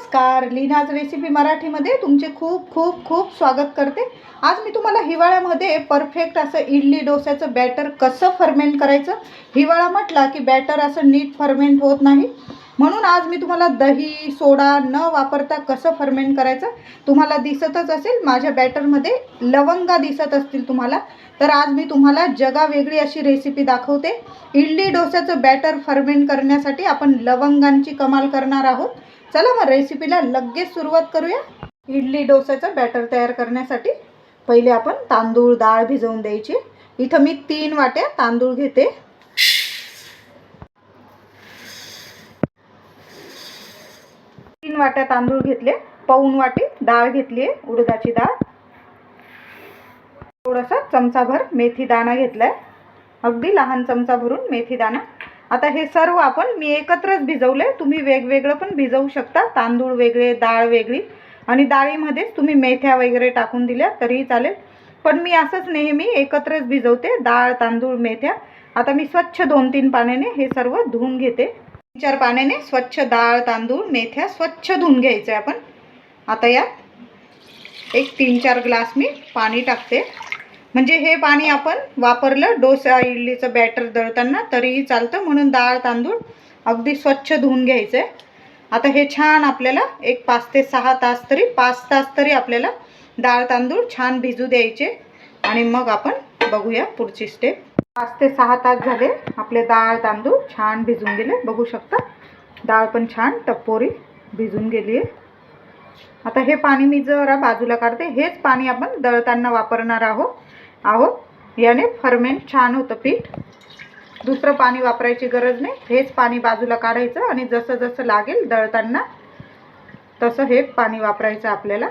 नमस्कार. लीनाज रेसिपी मराठीमध्ये तुमचे खूप खूप खूप स्वागत करते. आज मी तुम्हाला हिवाळ्यामध्ये परफेक्ट असं इडली डोस्याचं बॅटर कसं फर्मेंट करायचं? हिवाळा म्हटला की बॅटर असं नीट फर्मेंट होत नाही. म्हणून आज मी तुम्हाला दही सोडा न वापरता कसं फर्मेंट करायचं तुम्हाला दिसतच असेल. माझ्या बॅटरमध्ये लवंगा दिसत असतील तुम्हाला. तर आज मी तुम्हाला जगा वेगळी अशी रेसिपी दाखवते. इडली डोस्याचं बॅटर फर्मेंट करण्यासाठी आपण लवंगांची कमाल करणार आहोत. चला मग रेसिपीला लगेच सुरुवात करूया. इडली डोसाचं बॅटर तयार करण्यासाठी. पहिले आपण तांदूळ डाळ भिजवून द्यायची. इथं मी तीन वाट्या तांदूळ घेते. तीन वाट्या तांदूळ घेतले. पाऊन वाटी डाळ घेतली आहे उडदाची डाळ. थोडासा चमचाभर मेथी दाणा घेतलाय. अगदी लहान चमचा भरून मेथी दाणा. आता हे सर्व आपण मी एकत्रच भिजवले. तुम्ही वेगवेगळं पण भिजवू शकता. तांदूळ वेगळे डाळ वेगळी आणि डाळीमध्येच तुम्ही मेथ्या वगैरे टाकून दिल्या तरीही चालेल. पण मी असंच नेहमी एकत्रच भिजवते डाळ तांदूळ मेथ्या. आता मी स्वच्छ दोन तीन पाण्याने हे सर्व धुवून घेते. तीन चार पाण्याने स्वच्छ डाळ तांदूळ मेथ्या स्वच्छ धुवून घ्यायचे आपण. आता यात एक तीन चार ग्लास मी पाणी टाकते. म्हणजे हे पाणी आपण वापरलं डोसा इडलीचं बॅटर दळताना तरीही चालतं. म्हणून डाळ तांदूळ अगदी स्वच्छ धुवून घ्यायचं. आहे आता हे छान आपल्याला एक पाच ते सहा तास तरी पाच तास तरी आपल्याला डाळ तांदूळ छान भिजू द्यायचे. आणि मग आपण बघूया पुढची स्टेप पाच ते सहा तास झाले आपले डाळ तांदूळ छान भिजून गेले. बघू शकता डाळ पण छान टप्पोरी भिजून गेली आहे. आता हे पाणी मी जरा बाजूला काढते. हेच पाणी आपण दळताना वापरणार आहोत. अहो याने फर्मेंट छान होतं पीठ. दुसरं पाणी वापरायची गरज नाही. हेच पाणी बाजूला काढायचं आणि जसं जसं लागेल दळताना तसं हे पाणी वापरायचं आपल्याला.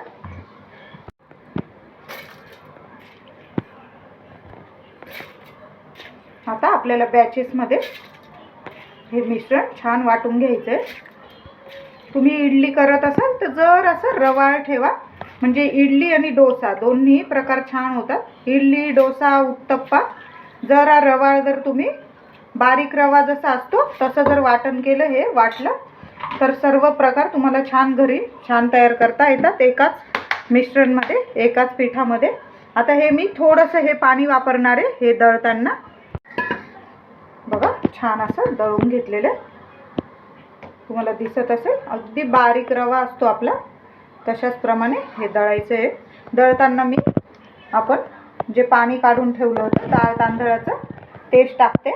आता आपल्याला बॅचेसमध्ये हे मिश्रण छान वाटून घ्यायचं आहे तुम्ही इडली करत असाल तर जर असं रवाळ ठेवा. म्हणजे इडली आणि डोसा दोन्ही प्रकार छान होतात. इडली डोसा उत्तप्पा. जरा रवा जर तुम्ही बारीक रवा जसा असतो तसं जर वाटण केलं हे वाटलं तर सर्व प्रकार तुम्हाला छान घरी छान तयार करता येतात. एकाच मिश्रणमध्ये एकाच पिठामध्ये. आता हे मी थोडंसं हे पाणी वापरणार आहे हे दळताना. बघा छान असं दळून घेतलेलं आहे. तुम्हाला दिसत असेल अगदी बारीक रवा असतो आपला. तशाच प्रमाणे हे दळायचं आहे. दळताना मी आपण जे पाणी काढून ठेवलं होतं डाळ तांदळाचं तेच टाकते.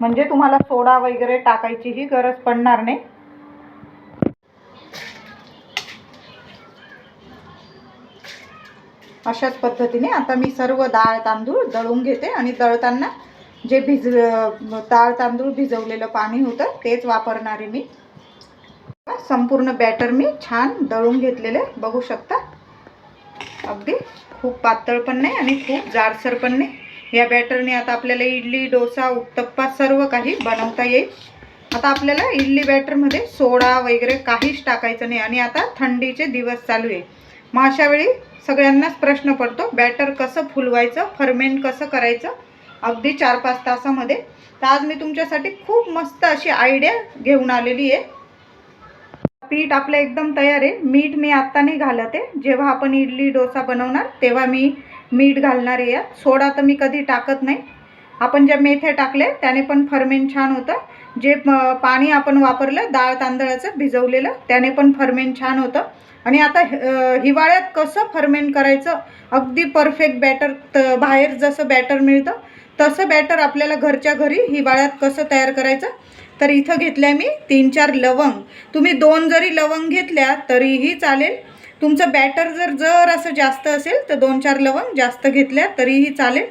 म्हणजे तुम्हाला सोडा वगैरे टाकायचीही गरज पडणार नाही. अशाच पद्धतीने आता मी सर्व डाळ तांदूळ दळून घेते आणि दळताना जे भिज डाळ तांदूळ भिजवलेलं पाणी होतं तेच वापरणार आहे मी. संपूर्ण बॅटर मी छान दळून घेतलेले बघू शकता. अगदी खूप पातळ पण नाही आणि खूप जाडसर पण नाही. या बॅटरने आता आपल्याला इडली डोसा उत्तप्पा सर्व काही बनवता येईल. आता आपल्याला इडली बॅटरमध्ये सोडा वगैरे काहीच टाकायचं नाही आणि आता थंडीचे दिवस चालू आहे. मग अशा वेळी सगळ्यांनाच प्रश्न पडतो बॅटर कसं फुलवायचं फर्मेंट कसं करायचं? अगदी चार पाच तासामध्ये. तर आज मी तुमच्यासाठी खूप मस्त अशी आयडिया घेऊन आलेली आहे. पीठ आपलं एकदम तयार आहे. मीठ मी आत्ता नाही घालत आहे. जेव्हा आपण इडली डोसा बनवणार तेव्हा मी मीठ घालणार आहे यात. सोडा तर मी कधी टाकत नाही. आपण ज्या मेथ्या टाकले त्याने पण फर्मेंट छान होतं. जे पाणी आपण वापरलं डाळ तांदळाचं भिजवलेलं त्याने पण फर्मेंट छान होतं. आणि आता हिवाळ्यात कसं फर्मेंट करायचं? अगदी परफेक्ट बॅटर त बाहेर जसं बॅटर मिळतं तसं बॅटर आपल्याला घरच्या घरी हिवाळ्यात कसं तयार करायचं? तर इथं घेतल्या मी तीन चार लवंग. तुम्ही दोन जरी लवंग घेतल्या तरीही चालेल. तुमचं बॅटर जर जर असं जास्त असेल तर दोन चार लवंग जास्त घेतल्या तरीही चालेल.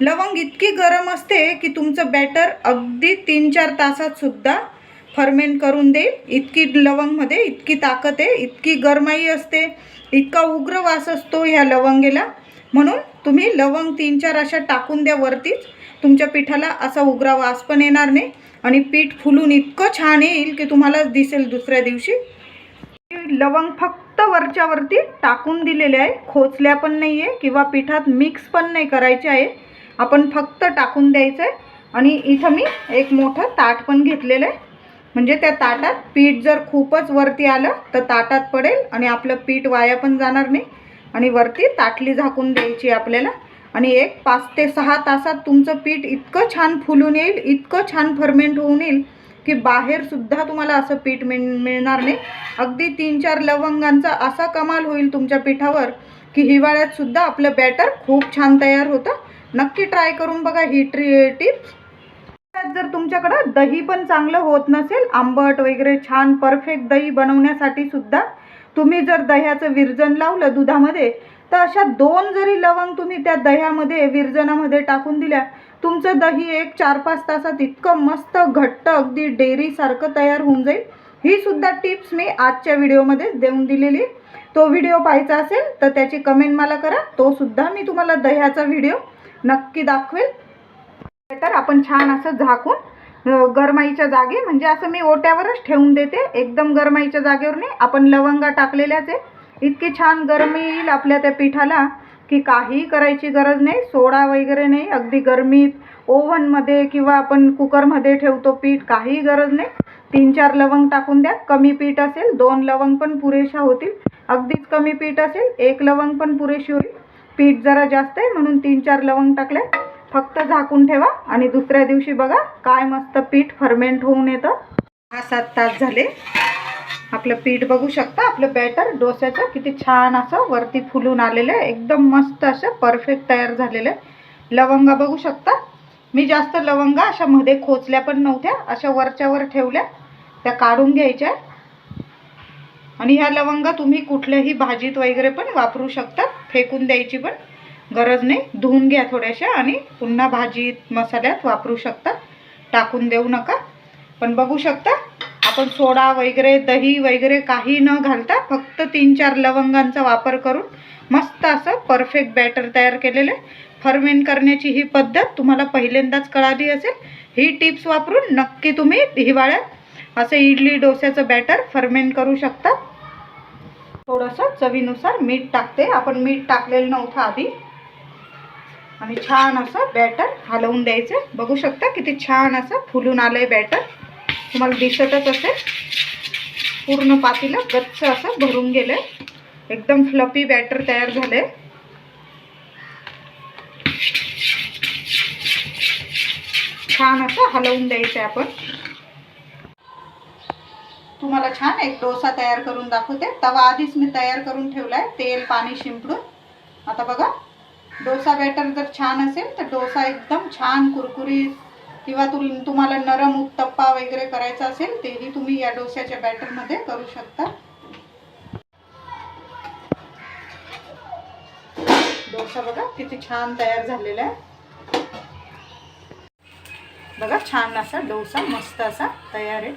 लवंग इतकी गरम असते की तुमचं बॅटर अगदी तीन चार तासातसुद्धा फर्मेंट करून देईल. इतकी लवंगमध्ये इतकी ताकद आहे इतकी गरमाई असते इतका उग्र वास असतो ह्या लवंगेला. म्हणून तुम्ही लवंग तीन चार अशा टाकून द्या वरतीच. तुमच्या पिठाला असा उग्रा वास पण येणार नाही. आणि पीठ फुलून इतकं छान येईल की तुम्हाला दिसेल दुसऱ्या दिवशी. लवंग फक्त वरच्यावरती टाकून दिलेले आहे. खोचल्या पण नाही आहे किंवा पिठात मिक्स पण नाही करायचे आहे. आपण फक्त टाकून द्यायचं आहे आणि इथं मी एक मोठं ताट पण घेतलेलं आहे. म्हणजे त्या ताटात पीठ जर खूपच वरती आलं तर ताटात पडेल आणि आपलं पीठ वाया पण जाणार नाही. आणि वरती ताटली झाकून द्यायची आपल्याला. आणि एक पाच ते सहा तासात तुमचं पीठ इतकं छान फुलून येईल इतकं छान फर्मेंट होऊन येईल की बाहेरसुद्धा तुम्हाला असं पीठ मिळ मिळणार नाही. अगदी तीन चार लवंगांचा असा कमाल होईल तुमच्या पिठावर की हिवाळ्यातसुद्धा आपलं बॅटर खूप छान तयार होतं. नक्की ट्राय करून बघा ही ट्री टिप्स जर तुमच्याकडं दही पण चांगलं होत नसेल आंबट वगैरे छान परफेक्ट दही बनवण्यासाठी सुद्धा तुम्ही जर दह्याचं विरजन लावलं दुधामध्ये तर अशा दोन जरी लवंग तुम्ही त्या दह्यामध्ये विरजनामध्ये टाकून दिल्या तुमचं दही एक चार पाच तासात इतकं मस्त घट्ट अगदी डेअरीसारखं तयार होऊन जाईल. ही सुद्धा टिप्स मी आजच्या व्हिडिओमध्ये देऊन दिलेली तो व्हिडिओ पाहायचा असेल तर त्याची कमेंट मला करा. तो सुद्धा मी तुम्हाला दह्याचा व्हिडिओ नक्की दाखवेल. तर आपण छान असं झाकून गरमाईच्या जागी म्हणजे असं मी ओट्यावरच ठेवून देते. एकदम गरमाईच्या जागेवर नाही आपण लवंगा टाकलेल्याच आहे. इतकी छान गरमी येईल आपल्या त्या पिठाला की काही करायची गरज नाही. सोडा वगैरे नाही. अगदी गरमीत ओव्हनमध्ये किंवा आपण कुकरमध्ये ठेवतो पीठ काही गरज नाही. तीन चार लवंग टाकून द्या. कमी पीठ असेल दोन लवंग पण पुरेशा होतील. अगदीच कमी पीठ असेल एक लवंग पण पुरेशी होईल. पीठ जरा जास्त आहे म्हणून तीन चार लवंग टाकल्या. फक्त झाकून ठेवा आणि दुसऱ्या दिवशी बघा काय मस्त पीठ फर्मेंट होऊन येतं. सहा सात तास झाले. आपलं पीठ बघू शकता आपलं बॅटर डोस्याचं किती छान असं वरती फुलून आलेलं आहे. एकदम मस्त असं परफेक्ट तयार झालेलं आहे. लवंगा बघू शकता. मी जास्त लवंगा अशा मध्ये खोचल्या पण नव्हत्या. अशा वरच्यावर ठेवल्या. त्या काढून घ्यायच्या. आणि ह्या लवंगा तुम्ही कुठल्याही भाजीत वगैरे पण वापरू शकता. फेकून द्यायची पण. गरज नाही. धुवून घ्या थोड्याशा आणि पुन्हा भाजीत मसाल्यात वापरू शकता. टाकून देऊ नका. पण बघू शकता आपण सोडा वगैरे दही वगैरे काही न घालता फक्त तीन चार लवंगांचा वापर करून मस्त असं परफेक्ट बॅटर तयार केलेलं आहे. फर्मेंट करण्याची ही पद्धत तुम्हाला पहिल्यांदाच कळाली असेल. ही टिप्स वापरून नक्की तुम्ही हिवाळ्यात असं इडली डोस्याचं बॅटर फर्मेंट करू शकता. थोडंसं चवीनुसार मीठ टाकते. आपण मीठ टाकलेलं नव्हतं आधी. आणि छान असं बॅटर हलवून द्यायचं. बघू शकता किती छान असं फुलून आलं आहे बॅटर. तुम्हाला दिसतच असेल. पूर्ण पातीला गच्च असं भरून गेलं एकदम फ्लपी बॅटर तयार झालं आहे छान असं हलवून द्यायचं आहे आपण. तुम्हाला छान एक डोसा तयार करून दाखवते. तवा आधीच मी तयार करून ठेवलाय. तेल पाणी शिंपडून. आता बघा. डोसा बॅटर जर छान असेल तर डोसा एकदम छान कुरकुरीत किंवा तुम तुम्हाला नरम उत्तप्पा वगैरे करायचा असेल तेही तुम्ही या डोस्याच्या बॅटरमध्ये करू शकता. डोसा बघा किती छान तयार झालेला आहे. बघा छान असा डोसा मस्त असा तयार आहे.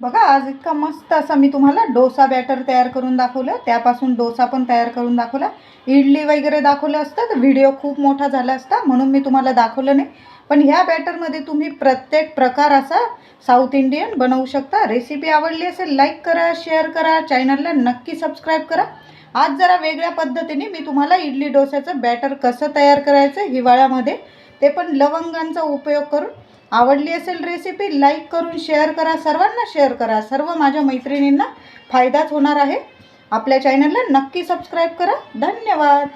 बघा आज इतका मस्त असा मी तुम्हाला डोसा बॅटर तयार करून दाखवलं. त्यापासून डोसा पण तयार करून दाखवला. इडली वगैरे दाखवलं असतं तर व्हिडिओ खूप मोठा झाला असता म्हणून मी तुम्हाला दाखवलं नाही. पण ह्या बॅटरमध्ये तुम्ही प्रत्येक प्रकार असा साऊथ इंडियन बनवू शकता. रेसिपी आवडली असेल लाईक करा शेअर करा चॅनलला नक्की सबस्क्राईब करा. आज जरा वेगळ्या पद्धतीने मी तुम्हाला इडली डोस्याचं बॅटर कसं तयार करायचं हिवाळ्यामध्ये ते पण लवंगांचा उपयोग करून. आवडली असेल रेसिपी लाईक करून शेअर करा. सर्वांना शेअर करा. सर्व माझ्या मैत्रिणींना फायदाच होणार आहे. आपल्या चॅनलला नक्की सबस्क्राईब करा. धन्यवाद.